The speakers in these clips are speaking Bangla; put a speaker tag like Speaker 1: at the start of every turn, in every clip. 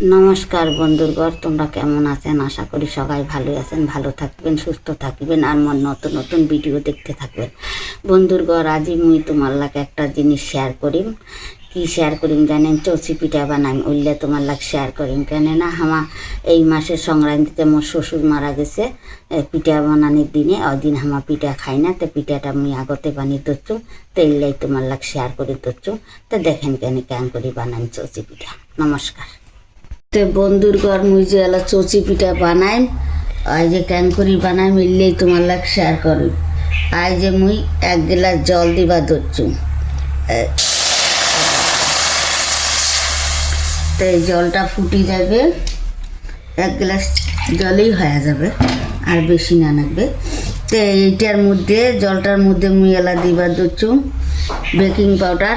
Speaker 1: নমস্কার বন্ধুরগর তোমরা কেমন আছেন? আশা করি সবাই ভালো আছেন, ভালো থাকবেন, সুস্থ থাকবেন, আর মন নতুন নতুন ভিডিও দেখতে থাকবেন। বন্ধুরগর আজই মুই তোমার লাগে একটা জিনিস শেয়ার করিম। কি শেয়ার করিম জানেন? চৌচি পিঠা বানাইম উল্লে তোমার লাগ শেয়ার করিম। কেন না হামা এই মাসের সংক্রান্তিতে মোর শ্বশুর মারা গেছে পিঠা বানানোর দিনে। দিন হামা পিঠা খাই না, তো পিঠাটা আমি আগতে বানিয়ে দচ্ছু তো এলাই তোমার লাগ শেয়ার করে দচ্ছু তো দেখেন কেন কেন করি বানাইম চৌচি পিঠা। নমস্কার। তে বন্ধুর ঘর মুই যে এলা চচি পিঠা বানাইম, আই যে ক্যাং করি বানাই মিললেই তোমার লাগ শেয়ার করি আই যে মুই এক গ্লাস জল দিবা ধরছু তো এই জলটা ফুটি যাবে এক গ্লাস জলেই হয়ে যাবে, আর বেশি না লাগবে। তো এইটার মধ্যে, জলটার মধ্যে মুই এলা দিবা ধরছু বেকিং পাউডার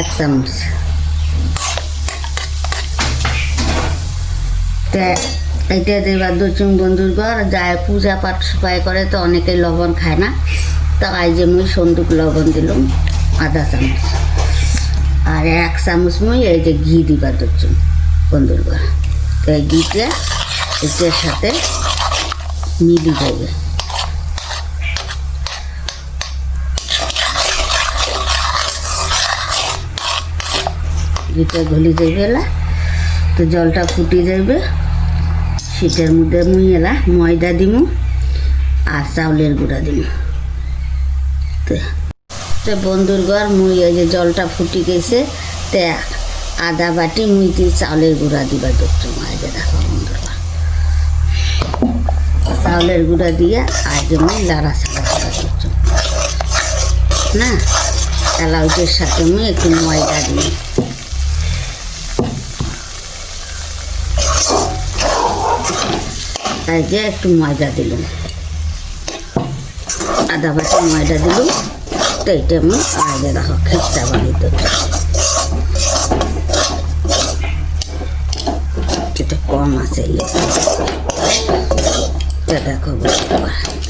Speaker 1: এক চামচ। তে এটা দেবার দচুং বন্ধুর ঘর, যায় পূজা পাঠ সবাই করে, তো অনেকে লবণ খায় না। তো যে মুই সন্দুক লবণ দিলাম, আধা চামচ। আর এক চামচ মুই এই যে ঘি দিবার দচুং বন্ধুর ঘর। তো এই ঘিটা এটার সাথে মিলি যাবে ঘিটা গলি যাবে তো জলটা ফুটে যাবে সেটার মধ্যে মুই এলা ময়দা দিমু আর চাউলের গুঁড়া দিমু। তো বন্ধুর ঘর, মুই এই যে জলটা ফুটি গেছে, তে আদা বাটি, মুই দিয়ে চাউলের গুঁড়া দিবা দোচ্ছ আজ দেখো বন্ধুর ঘর। চাউলের গুঁড়া দিয়ে আজ মুই লাড়া ছাড়া করা দোচ্ছ না? এলাউটের সাথে মুই একটু ময়দা দিই যে একটু ময়দা দিলাম। আদা বাটি ময়দা দিলাম। তো এইটা আমি আগে দেখো খিচটা বানিয়ে এটা কম আছে দেখো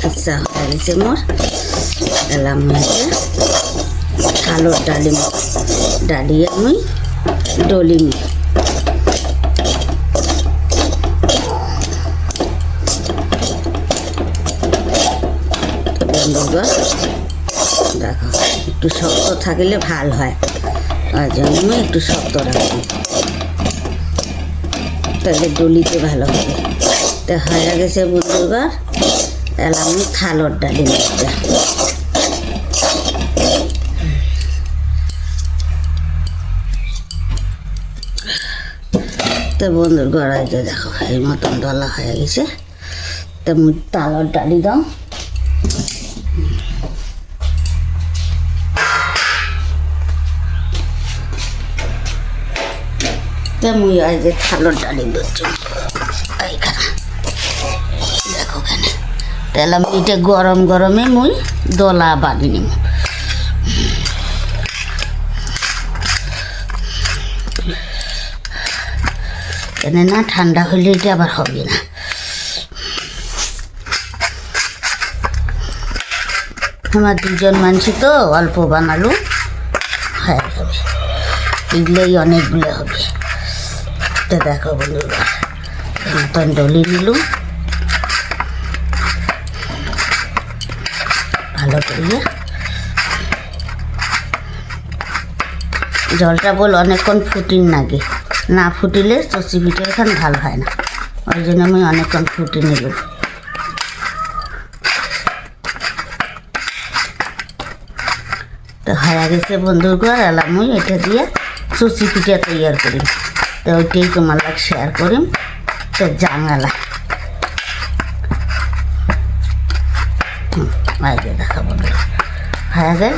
Speaker 1: খিচা হয়ে গেছে মোর। এলাম হয়েছে আলুর ডালিম, ডালিয়ে আমি ডলিম বন্ধুগণ দেখো, একটু শক্ত থাকলে ভালো হয়। ওই জন্য একটু শক্ত রাখি তাহলে ডলিতে ভালো হবে। তো হয়ে গেছে বন্ধুগণ এলাম আমি থালোর ডালি মধ্যে তো বন্ধুর গড়াই যে দেখো, এই মতন ডলা হয়ে গেছে। তো তালর ডালি দাও। তা মুই আজ যে থালোর ডালি দিচ্ছি এইখানে দেখো ওখানে। তাহলে আমি এটা গরম গরমে মুই দলা বাঁধি নিব। কেন না ঠান্ডা হলে এটা আবার হবে না। আমার দুজন মানুষ তো, অল্প বানালো। হয়ে যাবে এগুলোই অনেকগুলো হবে। তো দেখো বন্ধুরা। ডলি নিলুম ভালো করিয়ে জলটা বল অনেকক্ষণ ফুটিন লাগে না ফুটিলে চচি পিঠে এখান ভালো হয় না। ওই জন্য আমি অনেকক্ষণ ফুটি নিলাম তো হয়ে গেছে বন্ধুর ঘর এলাম মুই এটা দিয়ে সুচি পিঠা তৈয়ার করি। তো তোমার লাগ শেয়ার করিম তো জাঙালা আগে দেখা বন্ধু হয়ে গেল।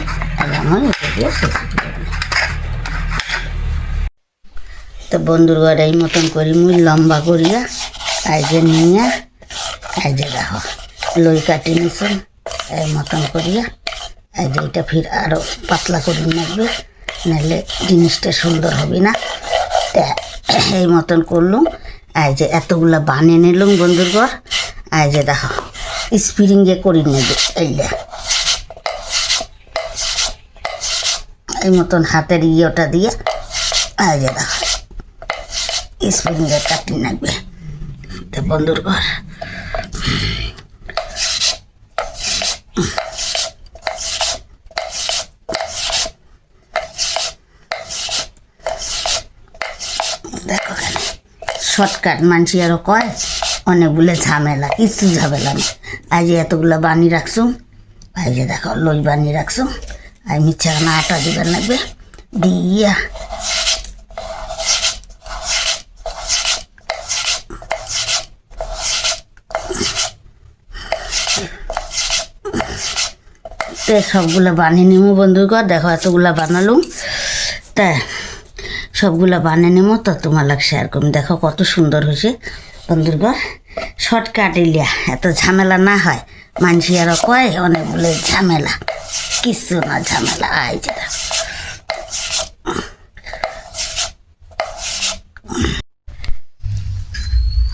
Speaker 1: এটা দিয়ে তো বন্ধুর এই মতন করি, মুই লম্বা করিয়া আইজে নিয়ে আইজে দেখো, লই কাটি নিছেন এই মতন করিয়া এই যে এটা ফির আরও পাতলা করে নেবে নাহলে জিনিসটা সুন্দর হবে না। তা এই মতন করলুম। আর যে এতগুলো বানিয়ে নিলুম বন্ধুর ঘর। এই যে দেখো স্প্রিংয়ে করি নেবে এইটা এই মতন হাতের ইয়েটা দিয়ে আর যে দেখো স্প্রিংয়ে কাটি লাগবে তো বন্ধুর দেখো শর্টকাট মানছি আরও কয়? অনেকগুলো ঝামেলা, কিছু ঝামেলা নেই। আজ এতগুলো বানি রাখছু ভাই যে দেখো লই বানি রাখছু আর মিথ্যা না আটা দিবার লাগবে? দিয়া। সবগুলো বানিয়ে নিমু বন্ধুগর দেখো এতগুলা বানালুম। তা সবগুলা বানিয়ে নিমু, তো তোমার লাগ শেয়ার করুন দেখো কত সুন্দর হয়েছে। বন্ধুগর শর্টকাট ইলিয়া এত ঝামেলা না হয়। মানসি আরও কয় অনেকগুলো ঝামেলা। কিচ্ছু না ঝামেলা আয় যে দেখো।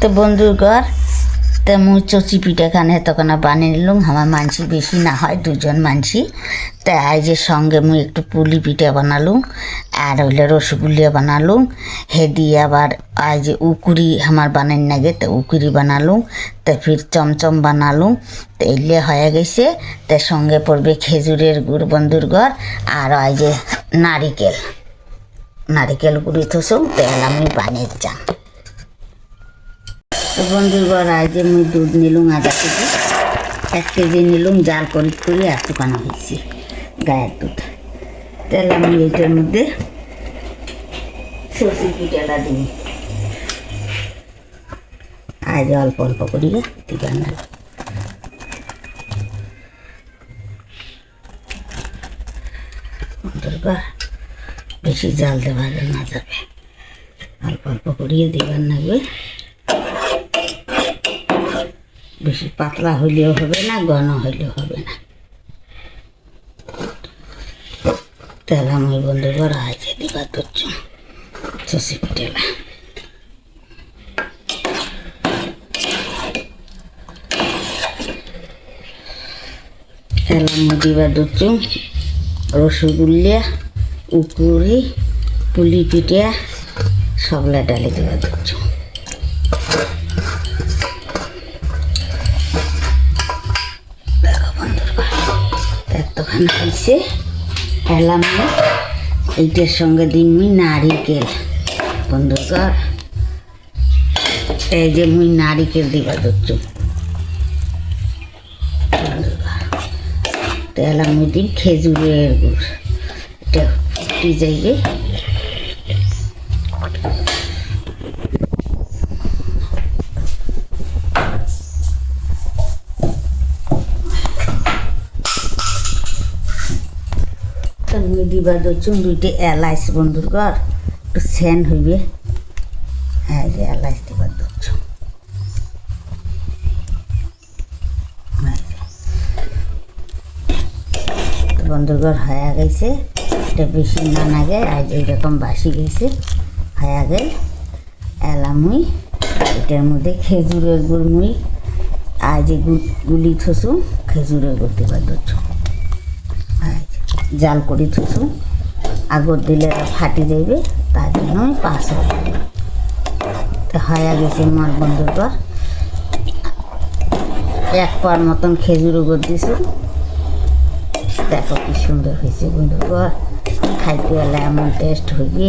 Speaker 1: তো বন্ধুর ঘর, তো মুই চচি পিঠা খানে তখন বানিয়ে নিলুম। আমার মানসি বেশি না হয়, দুজন মানসি। তা যে সঙ্গে মুই একটু পুলি পিঠা বানালুম। আর হইলে রসগোল্লা বানালুম। হে দিয়ে আবার আজ উকুরি আমার বানাই নাগে, তো উকুরি বানালুম, তো ফির চমচম বানালুম। তো এলে হয়ে গেছে, তো সঙ্গে পড়বে খেজুরের গুড় বন্ধুর ঘর, আর ওই যে নারিকেল। নারিকেল গুড়ি থসুম তেল আমি বানিয়ে চান। তো ঘর আজ মুই দুধ নিলুম, আধা কেজি। এক কেজি নিলুম, জাল করি করি আর দোকানো হয়েছি গায়ের দুধ। তাহলে আমি এইটার মধ্যে সর্ষে পিঠাটা দিই। আজ অল্প অল্প করিয়া দিবার না বেশি জাল দেওয়া না যাবে। অল্প অল্প করিয়ে দিবার লাগবে। বেশি পাতলা হইলেও হবে না, ঘন হইলেও হবে না। তেল আমি বন্ধু করা আছে দিবা ধরছ শশি পিঠেলা তেল আমি দিবা ধরছ রসগোল্লা, উকুরি, পুলি পিঠা, সবলা ডালে দিবা ধরছ এতখানি হয়েছে এলাম এইটার সঙ্গে দিমই নারিকেল। বন্ধুকর এই যে মুই নারিকেল দিবা ধরছ। মুই দিন খেজুরের গুড়। এটা ফুটি যাইবে দিবা ধরছুন দুইটা এলাইচ বন্ধুর ঘর। একটু সেন হইবে। হ্যাঁ যে এলাইচ দিবা ধরছ বন্ধুর হয়ে গেছে। এটা বেশি না নাগে, আজ এইরকম বাসি গেছে। হয়ে গেল এলামুই। এটার মধ্যে খেজুরের গুড় মুই আজ গুলি থসু, খেজুরের গুড় দিবা ধরছ জাল করে থুসু আগর দিলে ফাটি যাইবে, তার জন্য আমি পাস তো হয়ে গেছে মার বন্ধুর পর এক পার মতন খেজুর উপর দিছু। দেখো কি সুন্দর হয়েছে বন্ধুর পর খাইতে এলে এমন টেস্ট হইবে।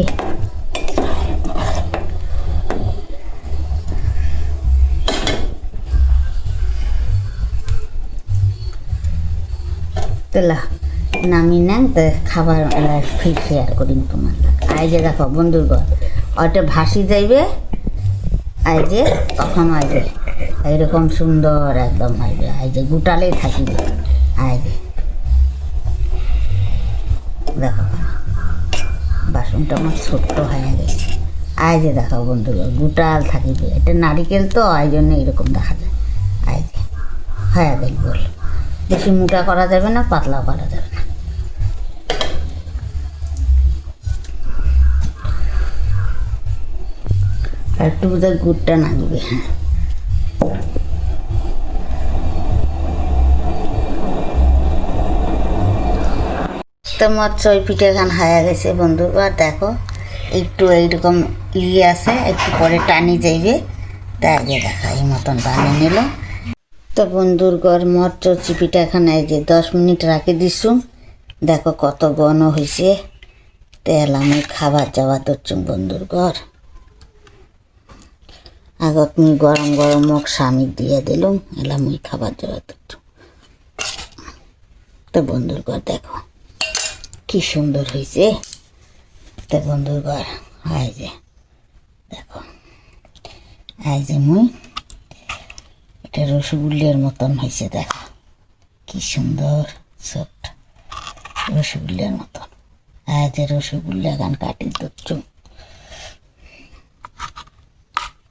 Speaker 1: তেলা নামি নেন তো খাবার ফ্রি শেয়ার করিম তোমার আই যে দেখো, বন্ধুর ঘর, ওইটা ভাসি যাইবে আই যে তখন যে, এইরকম সুন্দর একদম আইবে আই যে গুটালেই থাকিবে যে, দেখো, বাসনটা আমার ছোট্ট হয়ে গেছে। আই যে দেখো বন্ধুগর গুটাল থাকিবে এটা নারিকেল তো, এই জন্য এরকম দেখা যায়। আই যে, হয়ে গেল, বল। বেশি মোটা করা যাবে না পাতলা করা যাবে আর একটু বোধহয় গুড়টা নাগবে হ্যাঁ। তোমার চই পিঠে খান হায়া গেছে বন্ধুরা দেখো, একটু এইরকম ইয়ে আছে, একটু পরে টানি যাইবে। তাই আগে দেখা, এই মতন বানিয়ে নিল তো বন্ধুর ঘর মরচ চিপিটা এখানে যে দশ মিনিট রাখি দিছু দেখো কত ঘন হয়েছে তেল আমি খাবার যাওয়া দচ্ছুম বন্ধুর ঘর। আগত মুই গরম গরম মুখ স্বামী দিয়ে দিলুম এলা মুই খাবার দচ্ছুম তো বন্ধুর ঘর দেখো, কি সুন্দর হয়েছে। তো বন্ধুর ঘর, এই যে, দেখো, এই যে মুই, এটা রসগোল্লার মতন হয়েছে, দেখো, কি সুন্দর সফট রসগোল্লার মতন। যে রসগোল্লা গান কাটি দিচ্ছু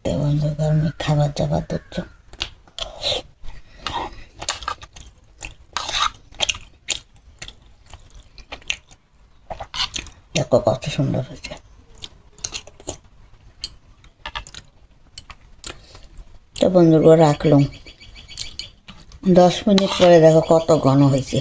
Speaker 1: তো বন্ধুর ঘর মুই খাবার যাবার দিচ্ছু দেখো কত সুন্দর হয়েছে। তো বন্ধুরা রাখলাম। দশ মিনিট পরে দেখো কত ঘন হয়েছে।